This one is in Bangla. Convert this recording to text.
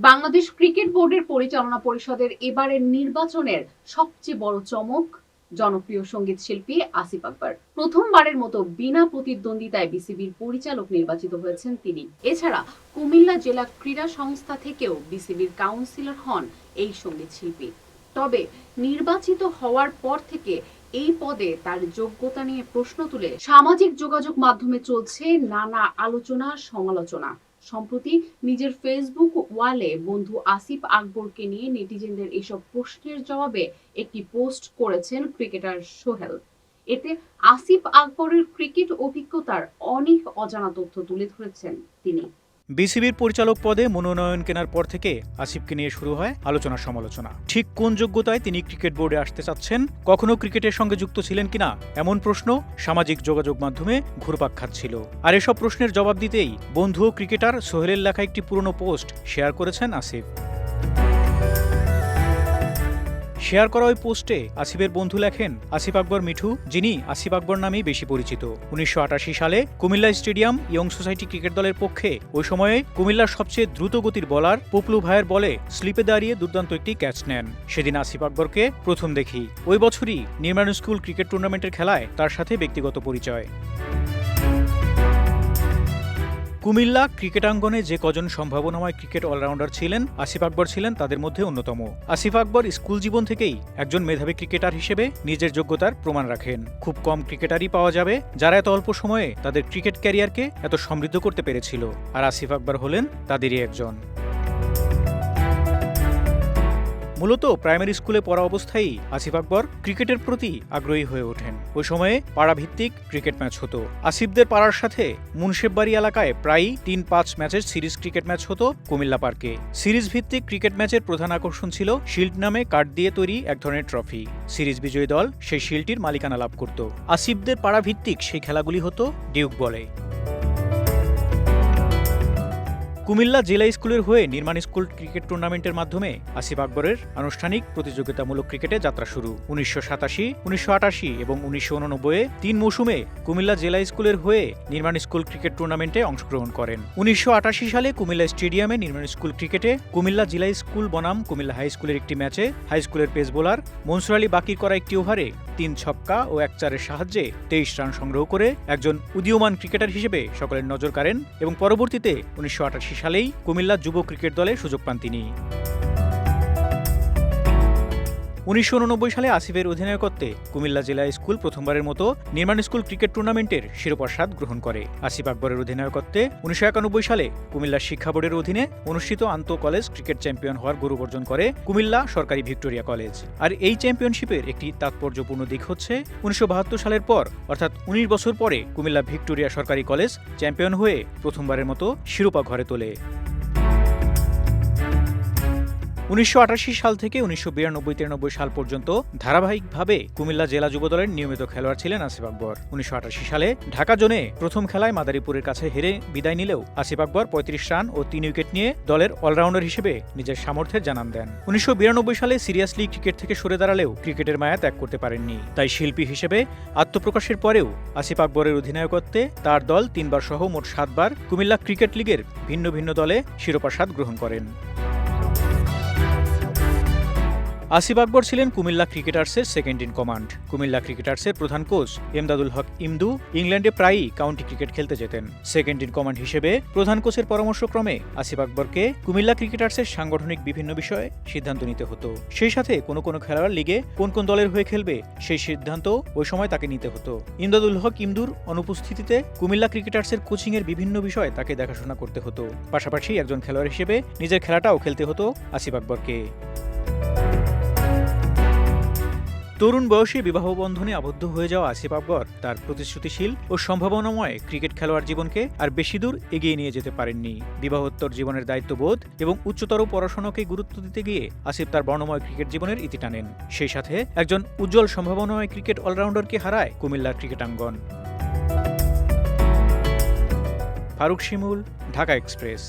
বাংলাদেশ ক্রিকেট বোর্ডের পরিচালনা পরিষদের এবারের নির্বাচনের সবচেয়ে বড় চমক, জনপ্রিয় সংগীত শিল্পী আসিফ আকবর। প্রথমবারের মতো বিনা প্রতিদ্বন্দ্বিতায় বিসিবির পরিচালক নির্বাচিত হয়েছেন তিনি। এছাড়া কুমিল্লা জেলা ক্রীড়া সংস্থা থেকেও বিসিবির কাউন্সিলর হন এই সংগীত শিল্পী। তবে নির্বাচিত হওয়ার পর থেকে এই পদে তার যোগ্যতা নিয়ে প্রশ্ন তুলে সামাজিক যোগাযোগ মাধ্যমে চলছে নানা আলোচনা সমালোচনা সম্প্রতি নিজের ফেসবুক ওয়ালে বন্ধু আসিফ আকবরকে নিয়ে নেটিজেনদের এসব প্রশ্নের জবাবে একটি পোস্ট করেছেন ক্রিকেটার সোহেল। এতে আসিফ আকবরের ক্রিকেট অভিজ্ঞতার অনেক অজানা তথ্য তুলে ধরেছেন তিনি। বিসিবির পরিচালক পদে মনোনয়ন কেনার পর থেকে আসিফকে নিয়ে শুরু হয় আলোচনা সমালোচনা। ঠিক কোন যোগ্যতায় তিনি ক্রিকেট বোর্ডে আসতে চাচ্ছেন? কখনো ক্রিকেটের সঙ্গে যুক্ত ছিলেন কিনা? এমন প্রশ্ন সামাজিক যোগাযোগ মাধ্যমে ঘুরপাক খাচ্ছিল। আর এসব প্রশ্নের জবাব দিতেই বন্ধু ক্রিকেটার সোহেলের লেখা একটি পুরনো পোস্ট শেয়ার করেছেন আসিফ। শেয়ার করা ওই পোস্টে আসিফের বন্ধু লেখেন, আসিফ আকবর মিঠু, যিনি আসিফ আকবর নামেই বেশি পরিচিত। উনিশশো আটাশি সালে Comilla stadium young society cricket দলের পক্ষে ওই সময়ে কুমিল্লার সবচেয়ে দ্রুত গতির বলার পপলু ভাইয়ের বলে স্লিপে দাঁড়িয়ে দুর্দান্ত একটি ক্যাচ নেন। সেদিন আসিফ আকবরকে প্রথম দেখি। ওই বছরই নির্মাণ স্কুল ক্রিকেট টুর্নামেন্টের খেলায় তার সাথে ব্যক্তিগত পরিচয়। কুমিল্লা ক্রিকেটাঙ্গনে যে কজন সম্ভাবনাময় ক্রিকেট অলরাউন্ডার ছিলেন, আসিফ আকবর ছিলেন তাদের মধ্যে অন্যতম। আসিফ আকবর স্কুল জীবন থেকেই একজন মেধাবী ক্রিকেটার হিসেবে নিজের যোগ্যতার প্রমাণ রাখেন। খুব কম ক্রিকেটারই পাওয়া যাবে যারা এত অল্প সময়ে তাদের ক্রিকেট ক্যারিয়ারকে এত সমৃদ্ধ করতে পেরেছিল। আর আসিফ আকবর হলেন তাদেরই একজন। মূলত প্রাইমারি স্কুলে পড়া অবস্থায় আসিফ আকবর ক্রিকেটের প্রতি আগ্রহী হয়ে ওঠেন। ওই সময়ে পাড়াভিত্তিক ক্রিকেট ম্যাচ হতো। আসিফদের পাড়ার সাথে মুন্সেববাড়ি এলাকায় প্রায়ই তিন পাঁচ ম্যাচের সিরিজ ক্রিকেট ম্যাচ হতো কুমিল্লা পার্কে। সিরিজ ভিত্তিক ক্রিকেট ম্যাচের প্রধান আকর্ষণ ছিল শিল্ড নামে কাঠ দিয়ে তৈরি এক ধরনের ট্রফি। সিরিজ বিজয়ী দল সেই শিল্ডটির মালিকানা লাভ করত। আসিফদের পাড়াভিত্তিক সেই খেলাগুলি হতো ডিউক বলে। কুমিল্লা জেলা স্কুলের হয়ে নির্মাণ স্কুল ক্রিকেট টুর্নামেন্টের মাধ্যমে আসিফ আকবরের আনুষ্ঠানিক প্রতিযোগিতামূলক ক্রিকেটে যাত্রা শুরু। উনিশশো সাতাশি, উনিশশো আটাশি এবং উনিশশো উননব্বই তিন মৌসুমে কুমিল্লা জেলা স্কুলের হয়ে নির্মাণ স্কুল ক্রিকেট টুর্নামেন্টে অংশগ্রহণ করেন। উনিশশো আটাশি সালে কুমিল্লা স্টেডিয়ামে নির্মাণ স্কুল ক্রিকেটে কুমিল্লা জেলা স্কুল বনাম কুমিল্লা হাই স্কুলের একটি ম্যাচে হাই স্কুলের পেস বোলার মনসুর আলী বাকির করা একটি ওভারে তিন ছক্কা ও এক চারের সাহায্যে তেইশ রান সংগ্রহ করে একজন উদীয়মান ক্রিকেটার হিসেবে সকলের নজর কাড়েন এবং পরবর্তীতে উনিশশো আটাশি সালেই কুমিল্লা যুব ক্রিকেট দলে সুযোগ পান তিনি। উনিশশো উননব্বই সালে আসিফের অধিনায়কত্বে কুমিল্লা জেলা স্কুল প্রথমবারের মতো নির্মাণ স্কুল ক্রিকেট টুর্নামেন্টের শিরোপার গ্রহণ করে। আসিফ আকবরের অধিনায়কত্বে উনিশশো একানব্বই সালে কুমিল্লা শিক্ষা বোর্ডের অধীনে অনুষ্ঠিত আন্ত কলেজ ক্রিকেট চ্যাম্পিয়ন হওয়ার গৌরব অর্জন করে কুমিল্লা সরকারি ভিক্টোরিয়া কলেজ। আর এই চ্যাম্পিয়নশিপের একটি তাৎপর্যপূর্ণ দিক হচ্ছে উনিশশো বাহাত্তর সালের পর, অর্থাৎ উনিশ বছর পরে কুমিল্লা ভিক্টোরিয়া সরকারি কলেজ চ্যাম্পিয়ন হয়ে প্রথমবারের মতো শিরোপা ঘরে তোলে। উনিশশো আটাশি সাল থেকে উনিশশো বিরানব্বই তিরানব্বই সাল পর্যন্ত ধারাবাহিকভাবে কুমিল্লা জেলা যুব দলের নিয়মিত খেলোয়াড় ছিলেন আসিফ আকবর। উনিশশো আটাশি সালে ঢাকা জোনে প্রথম খেলায় মাদারীপুরের কাছে হেরে বিদায় নিলেও আসিফ আকবর পঁয়ত্রিশ রান ও তিন উইকেট নিয়ে দলের অলরাউন্ডার হিসেবে নিজের সামর্থ্যের জানান দেন। উনিশশো বিরানব্বই সালে সিরিয়াসলি ক্রিকেট থেকে সরে দাঁড়ালেও ক্রিকেটের মায়া ত্যাগ করতে পারেননি। তাই শিল্পী হিসেবে আত্মপ্রকাশের পরেও আসিফ আকবরের অধিনায়কত্বে তার দল তিনবার সহ মোট সাতবার কুমিল্লা ক্রিকেট লিগের ভিন্ন ভিন্ন দলে শিরোপা স্বাদ গ্রহণ করেন। আসিফ আকবর ছিলেন কুমিল্লা ক্রিকেটার্সের সেকেন্ড ইন কমান্ড কুমিল্লা ক্রিকেটার্সের প্রধান কোচ এমদাদুল হক ইমদু ইংল্যান্ডে প্রায়ই কাউন্টি ক্রিকেট খেলতে যেতেন। সেকেন্ড ইন কমান্ড হিসেবে প্রধান কোচের পরামর্শক্রমে আসিফ আকবরকে কুমিল্লা ক্রিকেটার্সের সাংগঠনিক বিভিন্ন বিষয়ে সিদ্ধান্ত নিতে হতো। সেই সাথে কোনো কোনো খেলোয়াড় লিগে কোন কোন দলের হয়ে খেলবে সেই সিদ্ধান্ত ওই সময় তাকে নিতে হতো। ইমদাদুল হক ইমদুর অনুপস্থিতিতে কুমিল্লা ক্রিকেটার্সের কোচিংয়ের বিভিন্ন বিষয়ে তাকে দেখাশোনা করতে হতো। পাশাপাশি একজন খেলোয়াড় হিসেবে নিজের খেলাটাও খেলতে হতো আসিফ আকবরকে। তরুণ বয়সে বিবাহ বন্ধনে আবদ্ধ হয়ে যাওয়া আসিফ আকবর তার প্রতিশ্রুতিশীল ও সম্ভাবনাময় ক্রিকেট খেলোয়াড় জীবনকে আর বেশি দূর এগিয়ে নিয়ে যেতে পারেননি। বিবাহোত্তর জীবনের দায়িত্ববোধ এবং উচ্চতর পড়াশোনাকে গুরুত্ব দিতে গিয়ে আসিফ তার বর্ণময় ক্রিকেট জীবনের ইতি টানেন। সেই সাথে একজন উজ্জ্বল সম্ভাবনাময় ক্রিকেট অলরাউন্ডারকে হারায় কুমিল্লার ক্রিকেটাঙ্গন। ফারুক শিমুল, ঢাকা এক্সপ্রেস।